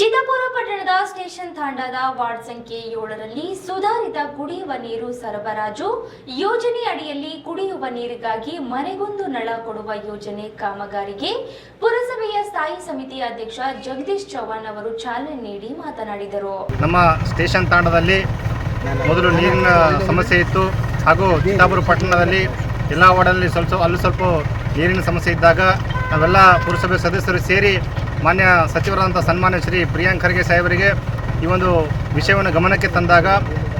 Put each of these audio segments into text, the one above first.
ಚಿತ್ತಾಪುರ ಪಟ್ಟಣದ station ತಾಂಡದ ward ಸಂಖ್ಯೆ ಏಳರಲ್ಲಿ ಸುಧಾರಿತ ಕುಡಿಯುವ ನೀರು ಸರಬರಾಜು ಯೋಜನೆ ಅಡಿಯಲ್ಲಿ ಕುಡಿಯುವ ನೀರಿಗಾಗಿ ಮನೆಗೊಂದು ನಳ ಕೊಡುವ ಯೋಜನೆ ಕಾಮಗಾರಿಗೆ ಪುರಸಭೆಯ ಸ್ಥಾಯಿ ಸಮಿತಿ ಅಧ್ಯಕ್ಷ ಜಗದೀಶ್ ಚೌಹಾಣ್ ಅವರು ಚಾಲನೆ ನೀಡಿ ಮಾತನಾಡಿದರು. ನಮ್ಮ ಸ್ಟೇಷನ್ ತಾಂಡದಲ್ಲಿ ಮೊದಲು ನೀರಿನ ಸಮಸ್ಯೆ ಇತ್ತು. ಹಾಗೂ ಚಿತ್ತಾಪುರ ಪಟ್ಟಣದಲ್ಲಿ ಎಲ್ಲ ವಾರ್ಡಲ್ಲಿ ಸ್ವಲ್ಪ, ಅಲ್ಲಿ ಸ್ವಲ್ಪ ನೀರಿನ ಸಮಸ್ಯೆ ಇದ್ದಾಗ ನಾವೆಲ್ಲ ಪುರಸಭೆ ಸದಸ್ಯರು ಸೇರಿ ಮಾನ್ಯ ಸಚಿವರಾದಂಥ ಸನ್ಮಾನ್ಯ ಶ್ರೀ ಪ್ರಿಯಾಂಕ್ ಖರ್ಗೆ ಸಾಹೇಬರಿಗೆ ಈ ಒಂದು ವಿಷಯವನ್ನು ಗಮನಕ್ಕೆ ತಂದಾಗ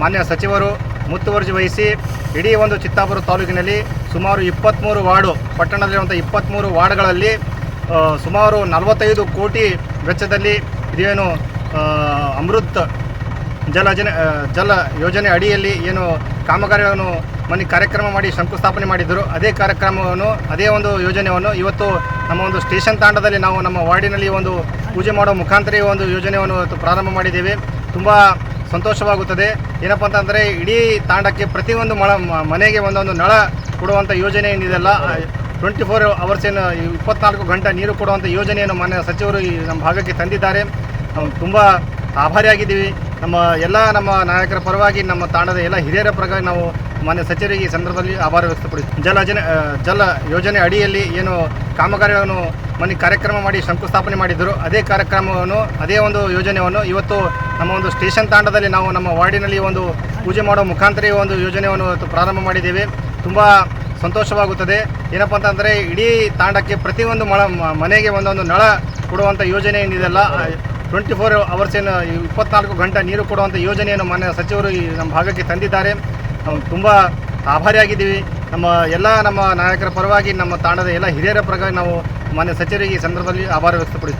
ಮಾನ್ಯ ಸಚಿವರು ಮುತುವರ್ಜಿ ವಹಿಸಿ ಇಡೀ ಒಂದು ಚಿತ್ತಾಪುರ ತಾಲೂಕಿನಲ್ಲಿ ಸುಮಾರು ಇಪ್ಪತ್ತ್ಮೂರು ವಾರ್ಡು ಪಟ್ಟಣದಲ್ಲಿರುವಂಥ ಇಪ್ಪತ್ತ್ಮೂರು ವಾರ್ಡ್ಗಳಲ್ಲಿ ಸುಮಾರು ನಲವತ್ತೈದು ಕೋಟಿ ವೆಚ್ಚದಲ್ಲಿ ಇದೇನು ಅಮೃತ್ ಜಲ ಯೋಜನೆ ಜಲ ಯೋಜನೆ ಅಡಿಯಲ್ಲಿ ಏನು ಕಾಮಗಾರಿಗಳನ್ನು ಮನೆ ಕಾರ್ಯಕ್ರಮ ಮಾಡಿ ಶಂಕುಸ್ಥಾಪನೆ ಮಾಡಿದ್ದರು. ಅದೇ ಕಾರ್ಯಕ್ರಮವನ್ನು, ಅದೇ ಒಂದು ಯೋಜನೆಯನ್ನು ಇವತ್ತು ನಮ್ಮ ಒಂದು ಸ್ಟೇಷನ್ ತಾಂಡದಲ್ಲಿ ನಾವು ನಮ್ಮ ವಾರ್ಡಿನಲ್ಲಿ ಒಂದು ಪೂಜೆ ಮಾಡೋ ಮುಖಾಂತರ ಒಂದು ಯೋಜನೆಯನ್ನು ಪ್ರಾರಂಭ ಮಾಡಿದ್ದೇವೆ. ತುಂಬ ಸಂತೋಷವಾಗುತ್ತದೆ. ಏನಪ್ಪ ಅಂತಂದರೆ ಇಡೀ ತಾಂಡಕ್ಕೆ ಪ್ರತಿಯೊಂದು ಮಳ ಮನೆಗೆ ಒಂದೊಂದು ನಳ ಕೊಡುವಂಥ ಯೋಜನೆ ಏನಿದೆಲ್ಲ ಟ್ವೆಂಟಿ ಫೋರ್ ಅವರ್ಸ್ ಏನು, ಇಪ್ಪತ್ನಾಲ್ಕು ಗಂಟೆ ನೀರು ಕೊಡುವಂಥ ಯೋಜನೆಯನ್ನು ಮಾನ್ಯ ಸಚಿವರು ನಮ್ಮ ಭಾಗಕ್ಕೆ ತಂದಿದ್ದಾರೆ. ತುಂಬ ಆಭಾರಿಯಾಗಿದ್ದೀವಿ. ನಮ್ಮ ಎಲ್ಲ ನಮ್ಮ ನಾಯಕರ ಪರವಾಗಿ ನಮ್ಮ ತಾಂಡದ ಎಲ್ಲ ಹಿರಿಯರ ಪರವಾಗಿ ನಾವು ಮಾನ್ಯ ಸಚಿವರಿಗೆ ಈ ಸಂದರ್ಭದಲ್ಲಿ ಆಭಾರ ವ್ಯಕ್ತಪಡಿಸ್ತೀವಿ. ಜಲ ಜನ ಜಲ ಯೋಜನೆ ಅಡಿಯಲ್ಲಿ ಏನು ಕಾಮಗಾರಿಗಳನ್ನು ಮನೆ ಕಾರ್ಯಕ್ರಮ ಮಾಡಿ ಶಂಕುಸ್ಥಾಪನೆ ಮಾಡಿದ್ದರು. ಅದೇ ಕಾರ್ಯಕ್ರಮವನ್ನು, ಅದೇ ಒಂದು ಯೋಜನೆಯನ್ನು ಇವತ್ತು ನಮ್ಮ ಒಂದು ಸ್ಟೇಷನ್ ತಾಂಡದಲ್ಲಿ ನಾವು ನಮ್ಮ ವಾರ್ಡಿನಲ್ಲಿ ಒಂದು ಪೂಜೆ ಮಾಡೋ ಮುಖಾಂತರ ಈ ಒಂದು ಯೋಜನೆಯನ್ನು ಇವತ್ತು ಪ್ರಾರಂಭ ಮಾಡಿದ್ದೇವೆ. ತುಂಬ ಸಂತೋಷವಾಗುತ್ತದೆ. ಏನಪ್ಪ ಅಂತಂದರೆ ಇಡೀ ತಾಂಡಕ್ಕೆ ಪ್ರತಿಯೊಂದು ಮಳ ಮನೆಗೆ ಒಂದೊಂದು ನಳ ಕೊಡುವಂಥ ಯೋಜನೆ ಏನಿದೆಲ್ಲ ಟ್ವೆಂಟಿ ಫೋರ್ ಅವರ್ಸ್ ಏನು ಇಪ್ಪತ್ನಾಲ್ಕು ಗಂಟೆ ನೀರು ಕೊಡುವಂಥ ಯೋಜನೆಯನ್ನು ಮಾನ್ಯ ಸಚಿವರು ಈ ನಮ್ಮ ಭಾಗಕ್ಕೆ ತಂದಿದ್ದಾರೆ. ನಾವು ತುಂಬ ಆಭಾರಿಯಾಗಿದ್ದೀವಿ ನಮ್ಮ ಎಲ್ಲ ನಮ್ಮ ನಾಯಕರ ಪರವಾಗಿ, ನಮ್ಮ ತಾಂಡದ ಎಲ್ಲ ಹಿರಿಯರ ಪರವಾಗಿ ನಾವು ಮಾನ್ಯ ಸಚಿವರಿಗೆ ಈ ಸಂದರ್ಭದಲ್ಲಿ ಆಭಾರ ವ್ಯಕ್ತಪಡಿಸ್ತೀವಿ.